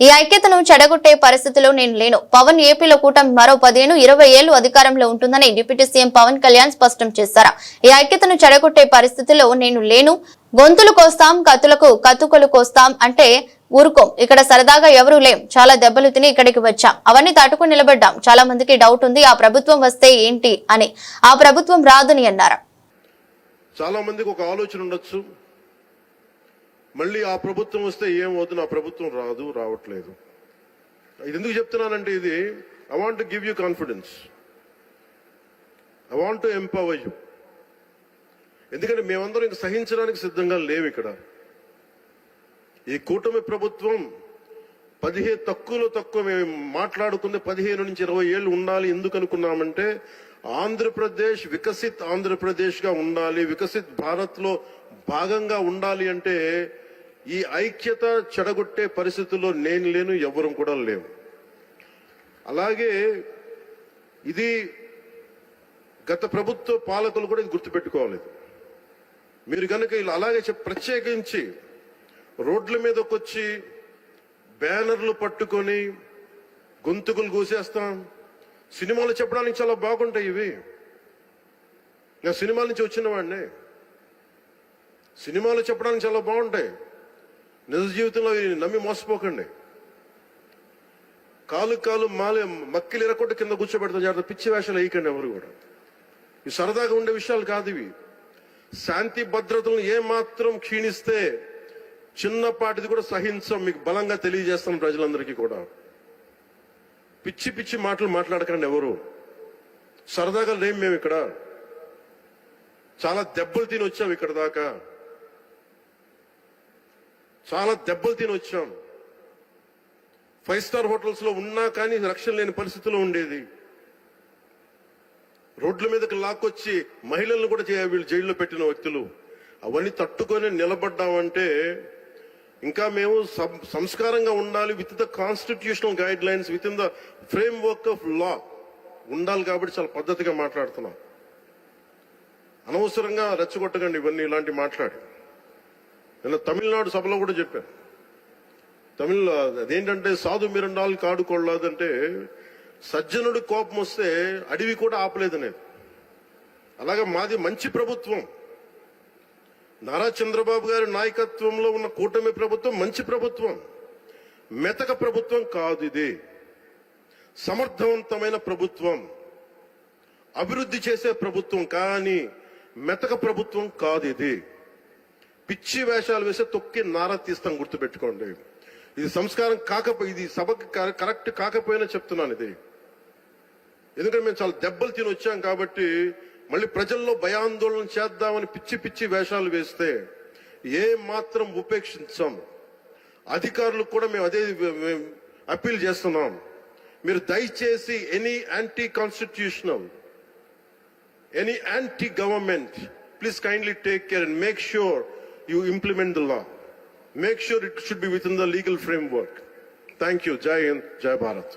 ఈ ఐక్యతను చెడగొట్టే పరిస్థితిలో నేను లేను. పవన్ ఏపీలో కూటమి మరో పదిహేను ఇరవై ఏళ్ళు అధికారంలో ఉంటుందని డిప్యూటీ సీఎం పవన్ కళ్యాణ్ స్పష్టం చేశారు. ఈ ఐక్యతను చెడగొట్టే పరిస్థితిలో నేను లేను. గొంతులు కోస్తాం కత్తులకు కత్తుకలు కోస్తాం అంటే ఊరుకోం. ఇక్కడ సరదాగా ఎవరూ లేం. చాలా దెబ్బలు తిని ఇక్కడికి వచ్చాం. అవన్నీ తట్టుకుని నిలబడ్డాం. చాలా మందికి డౌట్ ఉంది. ఆ ప్రభుత్వం వస్తే ఏంటి అని. ఆ ప్రభుత్వం రాదని అన్నారు. చాలా మందికి ఒక ఆలోచన ఉండొచ్చు. మళ్ళీ ఆ ప్రభుత్వం వస్తే ఏమవుతుంది ఆ ప్రభుత్వం రాదు రావట్లేదు. ఇది ఎందుకు చెప్తున్నానంటే ఇది I want to give you confidence I want to empower you ఎందుకంటే మేమందరం ఇంక సహించడానికి సిద్ధంగా లేవు ఇక్కడ. ఈ కూటమి ప్రభుత్వం పదిహేను తక్కువలో తక్కువ మేము మాట్లాడుకుంది పదిహేను నుంచి ఇరవై ఏళ్ళు ఉండాలి ఎందుకు అనుకున్నామంటే ఆంధ్రప్రదేశ్ వికసిత్ ఆంధ్రప్రదేశ్గా ఉండాలి వికసిత్ భారత్లో భాగంగా ఉండాలి అంటే ఈ ఐక్యత చెడగొట్టే పరిస్థితుల్లో నేను లేను ఎవరు కూడా లేవు. అలాగే ఇది గత ప్రభుత్వ పాలకులు కూడా ఇది గుర్తుపెట్టుకోవాలి. మీరు కనుక ఇలా అలాగే చెప్ ప్రత్యేకించి రోడ్ల మీదకి వచ్చి బ్యానర్లు పట్టుకొని గొంతుకులు కూసేస్తాం సినిమాలు చెప్పడానికి చాలా బాగుంటాయి ఇవి. నేను సినిమాల నుంచి వచ్చిన వాడిని. సినిమాలు చెప్పడానికి చాలా బాగుంటాయి. నిజ జీవితంలో నమ్మి మోసపోకండి. కాలు కాలు మాలే మక్కిలు ఎరకొట్టు కింద కూర్చోబెడతాం జాగ్రత్త పిచ్చి వేషాలు వేయకండి ఎవరు కూడా. ఇవి సరదాగా ఉండే విషయాలు కాదు ఇవి. శాంతి భద్రతలను ఏమాత్రం క్షీణిస్తే చిన్నపాటిది కూడా సహించం మీకు బలంగా తెలియజేస్తాం ప్రజలందరికీ కూడా. పిచ్చి పిచ్చి మాటలు మాట్లాడకండి ఎవరు. సరదాగా లేం మేము ఇక్కడ చాలా దెబ్బలు తిని వచ్చాం ఇక్కడ దాకా. చాలా దెబ్బలు తిని వచ్చాం. ఫైవ్ స్టార్ హోటల్స్లో ఉన్నా కానీ రక్షణ లేని పరిస్థితిలో ఉండేది. రోడ్ల మీదకి లాక్కొచ్చి మహిళలను కూడా వీళ్ళు జైల్లో పెట్టిన వ్యక్తులు. అవన్నీ తట్టుకొని నిలబడ్డామంటే ఇంకా మేము సం- సంస్కారంగా ఉండాలి with the constitutional guidelines within the framework of law ఉండాలి కాబట్టి చాలా పద్ధతిగా మాట్లాడుతున్నాం. అనవసరంగా రెచ్చగొట్టకండి ఇవన్నీ ఇలాంటి మాట్లాడి. నేను తమిళనాడు సభలో కూడా చెప్పాను తమిళ అదేంటంటే సాధు మిరండాలు కాడుకోలేదంటే సజ్జనుడి కోపం వస్తే అడవి కూడా ఆపలేదు నేను. అలాగే మాది మంచి ప్రభుత్వం. నారా చంద్రబాబు గారి నాయకత్వంలో ఉన్న కూటమి ప్రభుత్వం మంచి ప్రభుత్వం. మెతక ప్రభుత్వం కాదు ఇది. సమర్థవంతమైన ప్రభుత్వం. అభివృద్ధి చేసే ప్రభుత్వం కానీ మెతక ప్రభుత్వం కాదు ఇది. పిచ్చి వేషాలు వేస్తే తొక్కి నారా తీస్తాం గుర్తుపెట్టుకోండి. ఇది సంస్కారం కాకపోయి ఇది సభకి కరెక్ట్ కాకపోయినా చెప్తున్నాను ఇది. ఎందుకంటే మేము చాలా దెబ్బలు తిని వచ్చాం కాబట్టి మళ్ళీ ప్రజల్లో భయాందోళన చేద్దామని పిచ్చి పిచ్చి వేషాలు వేస్తే ఏ మాత్రం ఉపేక్షించాం. అధికారులకు కూడా మేము అదే అప్పీల్ చేస్తున్నాం. మీరు దయచేసి any anti constitutional any anti government please kindly take care and make sure you implement the law. Make sure it should be within the legal framework. Thank you. Jai Hind, Jai Bharat.